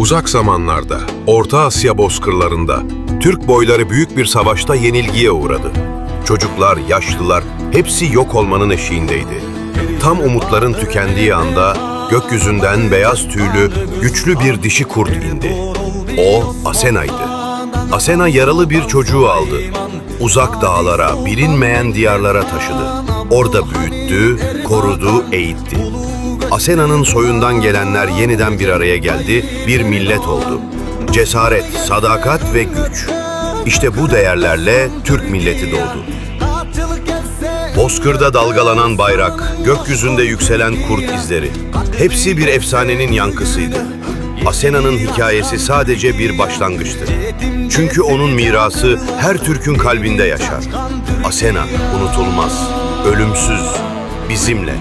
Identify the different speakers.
Speaker 1: Uzak zamanlarda Orta Asya bozkırlarında Türk boyları büyük bir savaşta yenilgiye uğradı. Çocuklar, yaşlılar hepsi yok olmanın eşiğindeydi. Tam umutların tükendiği anda gökyüzünden beyaz tüylü güçlü bir dişi kurt indi. O Asena'ydı. Asena yaralı bir çocuğu aldı. Uzak dağlara, bilinmeyen diyarlara taşıdı. Orada büyüttü, korudu, eğitti. Asena'nın soyundan gelenler yeniden bir araya geldi, bir millet oldu. Cesaret, sadakat ve güç. İşte bu değerlerle Türk milleti doğdu. Bozkırda dalgalanan bayrak, gökyüzünde yükselen kurt izleri. Hepsi bir efsanenin yankısıydı. Asena'nın hikayesi sadece bir başlangıçtı. Çünkü onun mirası her Türk'ün kalbinde yaşar. Asena unutulmaz, ölümsüz, bizimle.